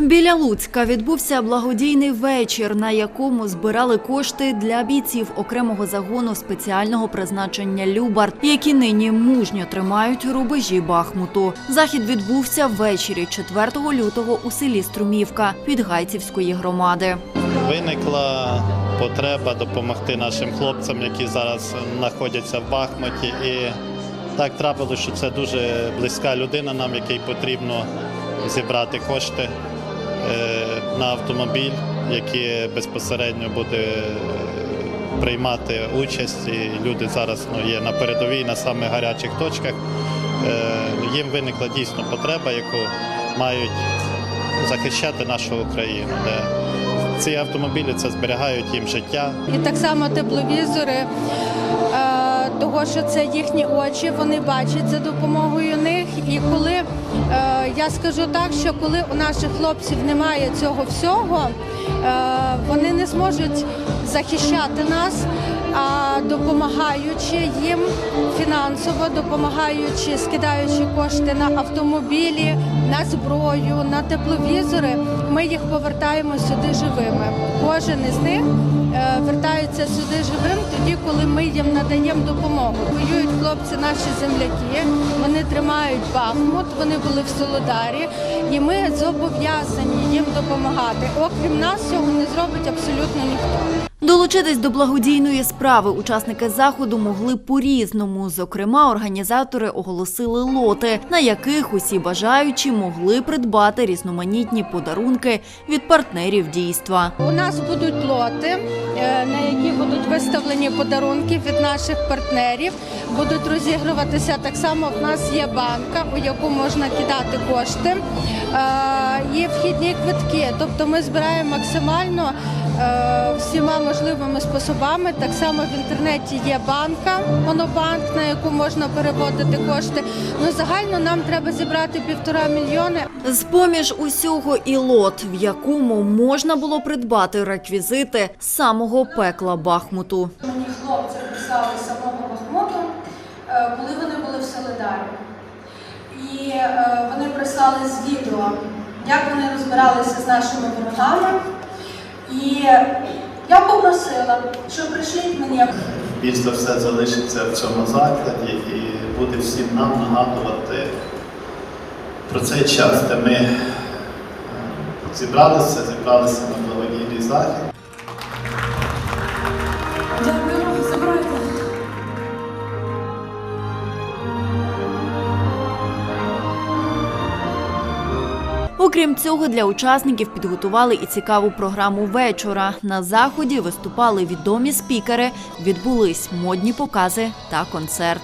Біля Луцька відбувся благодійний вечір, на якому збирали кошти для бійців окремого загону спеціального призначення Любард, які нині мужньо тримають рубежі Бахмуту. Захід відбувся ввечері 4 лютого у селі Струмівка Підгайцівської громади. Виникла потреба допомогти нашим хлопцям, які зараз знаходяться в Бахмуті. І так трапилося, що це дуже близька людина нам, якій потрібно зібрати кошти на автомобіль, який безпосередньо буде е, приймати участь. І люди зараз ну, є на передовій, на самих гарячих точках. Е, Їм виникла дійсно потреба, яку мають захищати нашу Україну. Де ці автомобілі це зберігають їм життя. І так само тепловізори, е, того, що це їхні очі, вони бачать за допомогою я скажу так, що коли у наших хлопців немає цього всього, е, вони не зможуть захищати нас, а допомагаючи їм фінансово, допомагаючи, скидаючи кошти на автомобілі, на зброю, на тепловізори, ми їх повертаємо сюди живими. Кожен із них е, вертається сюди живим коли ми їм надаємо допомогу. Воюють хлопці, наші земляки. Вони тримають Бахмут, вони були в Солодарі, і ми зобов'язані їм допомагати. Окрім нас, цього не зробить абсолютно ніхто. Долучитись до благодійної справи учасники заходу могли по-різному. Зокрема, організатори оголосили лоти, на яких усі бажаючі могли придбати різноманітні подарунки від партнерів дійства. У нас будуть лоти, е, на які будуть виставлені подарунки від наших партнерів. Будуть розігруватися так само. В нас є банка, у яку можна кидати кошти. Е, Є вхідні квитки. Тобто ми збираємо максимально е, всіма можливими способами. Так само в інтернеті є банка, монобанк, на яку можна переводити кошти. Ну загально нам треба зібрати півтора мільйони. З поміж усього і лот, в якому можна було придбати реквізити самого пекла Бахмуту. Мені хлопці писали самого Бахмуту, е, коли вони були в Солидарі. І е, вони прислали з відео, як вони розбиралися з нашими ворогами. І я попросила, що прийшліть мені Більш все залишиться в цьому закладі і буде всім нам нагадувати про цей час, де ми е, зібралися, зібралися на благодійний захід. Окрім цього, для учасників підготували і цікаву програму вечора. На заході виступали відомі спікери, відбулись модні покази та концерт.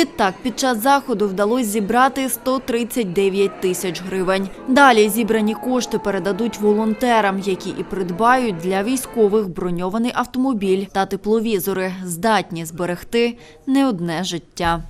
Відтак, під час заходу вдалося зібрати 139 тисяч гривень. Далі зібрані кошти передадуть волонтерам, які і придбають для військових броньований автомобіль та тепловізори, здатні зберегти не одне життя.